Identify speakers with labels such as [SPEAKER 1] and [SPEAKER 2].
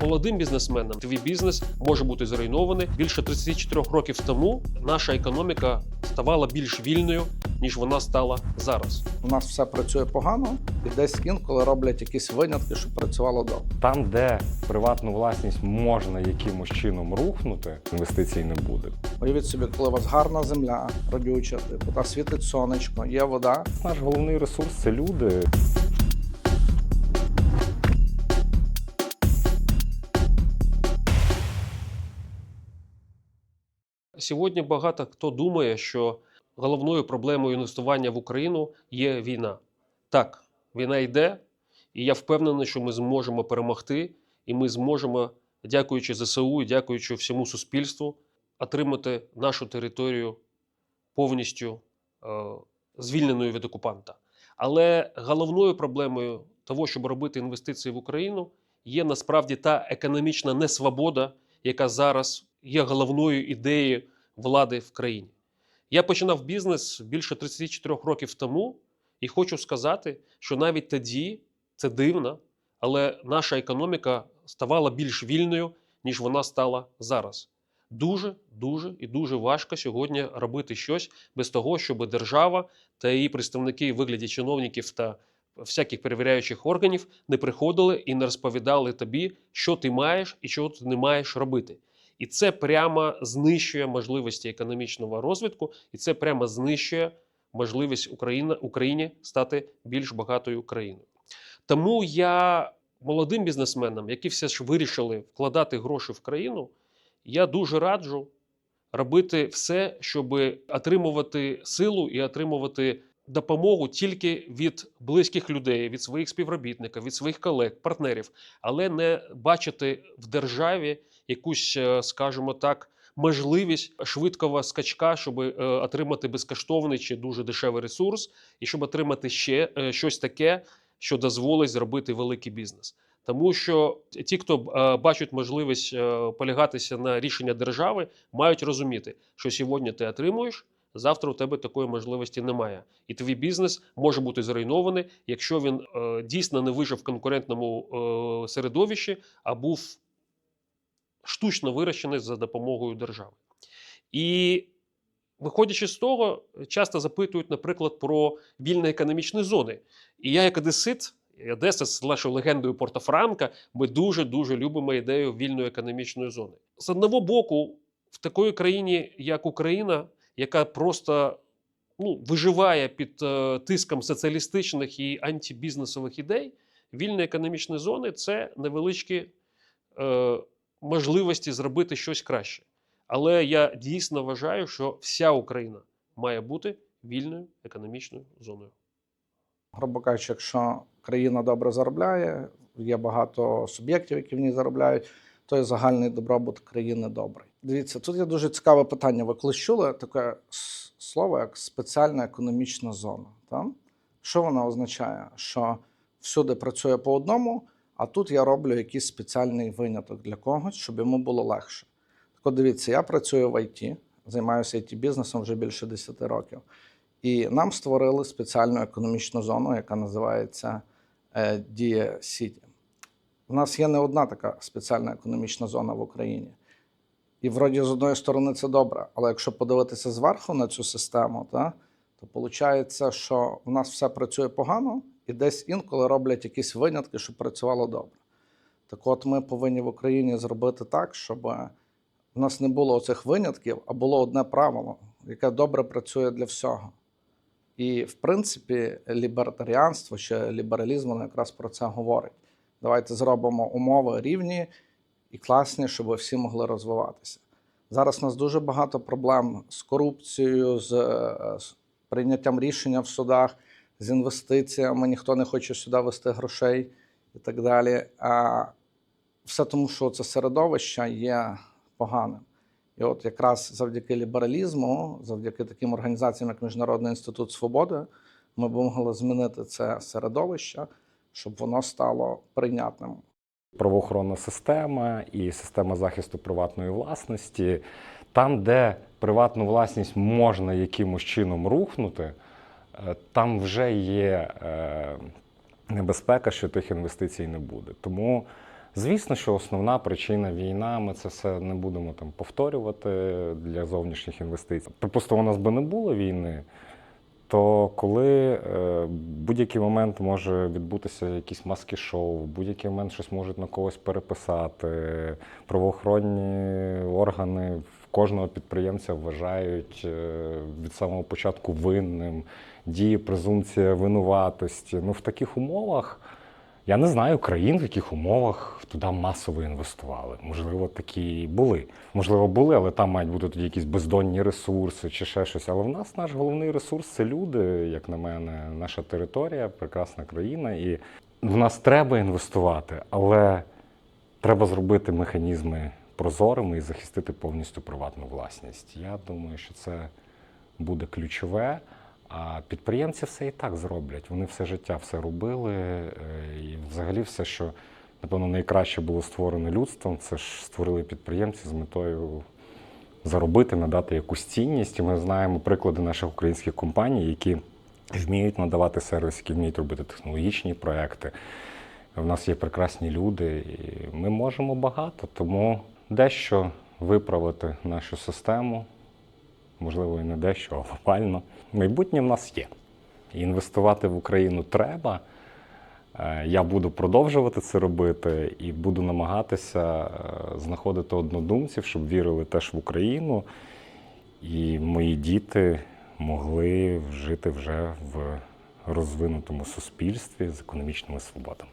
[SPEAKER 1] молодим бізнесменам твій бізнес може бути зруйнований. Більше 34 років тому наша економіка ставала більш вільною ніж вона стала зараз.
[SPEAKER 2] У нас все працює погано, і десь інколи роблять якісь винятки, щоб працювало добре.
[SPEAKER 3] Там, де приватну власність можна якимось чином рухнути, інвестицій не буде.
[SPEAKER 2] Уявіть собі, коли у вас гарна земля, родюча, типу, та світить сонечко, є вода.
[SPEAKER 3] Наш головний ресурс це люди.
[SPEAKER 1] Сьогодні багато хто думає, що головною проблемою інвестування в Україну є війна. Так, війна йде, і я впевнений, що ми зможемо перемогти, і ми зможемо, дякуючи ЗСУ і дякуючи всьому суспільству, отримати нашу територію повністю е, звільненою від окупанта. Але головною проблемою того, щоб робити інвестиції в Україну, є насправді та економічна несвобода, яка зараз є головною ідеєю влади в країні. Я починав бізнес більше 34 років тому, і хочу сказати, що навіть тоді це дивно, але наша економіка ставала більш вільною, ніж вона стала зараз. Дуже, дуже і дуже важко сьогодні робити щось без того, щоб держава та її представники в вигляді чиновників та всяких перевіряючих органів не приходили і не розповідали тобі, що ти маєш і що ти не маєш робити. І це прямо знищує можливості економічного розвитку, і це прямо знищує можливість України, Україні стати більш багатою країною. Тому я молодим бізнесменам, які все ж вирішили вкладати гроші в країну, я дуже раджу робити все, щоб отримувати силу і отримувати допомогу тільки від близьких людей, від своїх співробітників, від своїх колег, партнерів, але не бачити в державі якусь, е, скажімо так, можливість швидкого скачка, щоб е, отримати безкоштовний чи дуже дешевий ресурс, і щоб отримати ще е, щось таке, що дозволить зробити великий бізнес. Тому що ті, хто бачать можливість полягатися на рішення держави, мають розуміти, що сьогодні ти отримуєш, завтра у тебе такої можливості немає. І твій бізнес може бути зруйнований, якщо він е, дійсно не вижив в конкурентному е, середовищі, а був штучно вирощений за допомогою держави. І виходячи з того, часто запитують, наприклад, про вільні економічні зони. І я, як одесит, Одеса з нашою легендою Порто-Франка, ми дуже-дуже любимо ідею вільної економічної зони. З одного боку, в такої країні, як Україна, яка просто ну, виживає під е, тиском соціалістичних і антибізнесових ідей, вільні економічні зони це невеличкі е, можливості зробити щось краще. Але я дійсно вважаю, що вся Україна має бути вільною економічною зоною.
[SPEAKER 2] Грубо кажучи, якщо країна добре заробляє, є багато суб'єктів, які в ній заробляють, то і загальний добробут країни добрий. Дивіться, тут є дуже цікаве питання. Ви колись чули таке слово, як спеціальна економічна зона? Там? Що воно означає? Що всюди працює по одному, а тут я роблю якийсь спеціальний виняток для когось, щоб йому було легше. Так от дивіться, я працюю в ІТ, займаюся it бізнесом вже більше 10 років. І нам створили спеціальну економічну зону, яка називається е, Дія Сіті. У нас є не одна така спеціальна економічна зона в Україні. І вроді з одної сторони це добре, але якщо подивитися зверху на цю систему, та, то виходить, що в нас все працює погано, і десь інколи роблять якісь винятки, щоб працювало добре. Так от ми повинні в Україні зробити так, щоб в нас не було цих винятків, а було одне правило, яке добре працює для всього. І, в принципі, лібертаріанство чи лібералізм якраз про це говорить. Давайте зробимо умови рівні і класні, щоб всі могли розвиватися. Зараз у нас дуже багато проблем з корупцією, з, е, з прийняттям рішення в судах, з інвестиціями. Ніхто не хоче сюди вести грошей і так далі. А все тому, що це середовище є поганим. І от якраз завдяки лібералізму, завдяки таким організаціям, як Міжнародний інститут свободи, ми б могли змінити це середовище, щоб воно стало прийнятним.
[SPEAKER 3] Правоохоронна система і система захисту приватної власності. Там, де приватну власність можна якимось чином рухнути, е, там вже є е, небезпека, що тих інвестицій не буде. Тому Звісно, що основна причина війна, ми це все не будемо там повторювати для зовнішніх інвестицій. Припустимо, у нас би не було війни, то коли е, в будь-який момент може відбутися якісь маски-шоу, в будь-який момент щось можуть на когось переписати, правоохоронні органи кожного підприємця вважають е, від самого початку винним, діє презумпція винуватості. Ну, в таких умовах. Я не знаю країн, в яких умовах туди масово інвестували. Можливо, такі були. Можливо, були, але там мають бути тоді якісь бездонні ресурси чи ще щось. Але в нас наш головний ресурс це люди, як на мене, наша територія, прекрасна країна. І в нас треба інвестувати, але треба зробити механізми прозорими і захистити повністю приватну власність. Я думаю, що це буде ключове. А підприємці все і так зроблять. Вони все життя все робили. Взагалі все, що напевно найкраще було створено людством, це ж створили підприємці з метою заробити, надати якусь цінність. І ми знаємо приклади наших українських компаній, які вміють надавати сервіс, які вміють робити технологічні проекти. У нас є прекрасні люди, і ми можемо багато, тому дещо виправити нашу систему можливо, і не дещо, а глобально. Майбутнє в нас є. І Інвестувати в Україну треба. Е, Я буду продовжувати це робити і буду намагатися е, знаходити однодумців, щоб вірили теж в Україну. І мої діти могли жити вже в розвинутому суспільстві з економічними свободами.